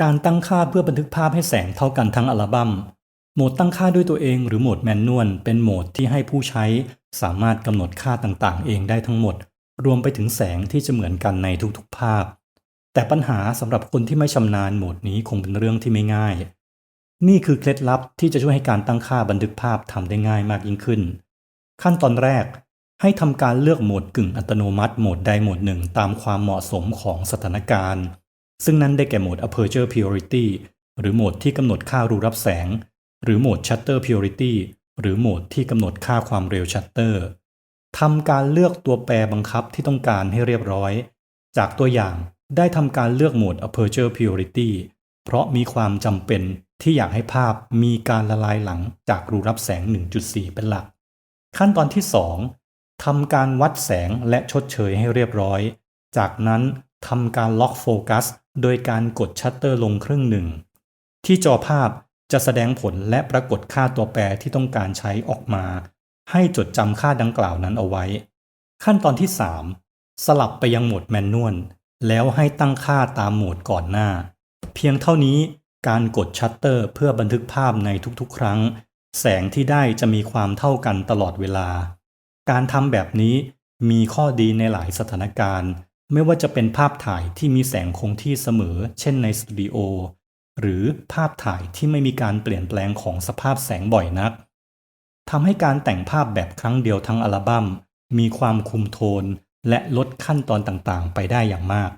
การตั้งค่าเพื่อบันทึกภาพให้แสงเท่ากันทั้งอัลบัม้ม โหมดตั้งค่าด้วยตัวเองหรือโหมดแมนนวลเป็นโหมดที่ให้ผู้ใช้สามารถกำหนดค่าต่างๆ เองได้ทั้งหมด รวมไปถึงแสงที่จะเหมือนกันในทุกๆภาพ แต่ปัญหาสำหรับคนที่ไม่ชำนาญโหมดนี้คงเป็นเรื่องที่ไม่ง่าย นี่คือเคล็ดลับที่จะช่วยให้การตั้งค่าบันทึกภาพทำได้ง่ายมากยิ่งขึ้น ขั้นตอนแรก ให้ทำการเลือกโหมดกึ่งอัตโนมัติโหมดใดโหมดหนึ่งตามความเหมาะสมของสถานการณ์ ซึ่งนั้นได้แก่โหมด aperture purity หรือโหมดที่กำหนดค่ารูรับแสง หรือโหมด shutter purity หรือโหมดที่กำหนดค่าความเร็วชัตเตอร์ทำการเลือกตัวแปรบังคับที่ต้องการให้เรียบร้อย จากตัวอย่างได้ทำการเลือกโหมด aperture purity เพราะมีความจำเป็นที่อยากให้ภาพมีการละลายหลังจากรูรับแสง 1.4 เป็นหลัก ขั้นตอนที่ 2ทำการวัดแสงและชดเชยให้เรียบร้อย จากนั้น ทำการล็อกโฟกัสโดยการกดชัตเตอร์ลงครึ่งหนึ่ง ที่จอภาพจะแสดงผลและปรากฏค่าตัวแปรที่ต้องการใช้ออกมา ให้จดจำค่าดังกล่าวนั้นเอาไว้ ขั้นตอนที่ 3 สลับไปยังโหมดแมนนวลแล้วให้ตั้งค่าตามโหมดก่อนหน้า เพียงเท่านี้การกดชัตเตอร์เพื่อบันทึกภาพในทุกๆ ครั้ง แสงที่ได้จะมีความเท่ากันตลอดเวลา การทำแบบนี้มีข้อดีในหลายสถานการณ์ ไม่ว่าจะเป็นภาพถ่ายที่มีแสงคงที่เสมอ เช่นในสตูดิโอ หรือภาพถ่ายที่ไม่มีการเปลี่ยนแปลงของสภาพแสงบ่อยนักทำให้การแต่งภาพแบบครั้งเดียวทั้งอัลบัม้มมีความคุมโทนและลดขั้นตอนต่างๆ ไปได้อย่างมาก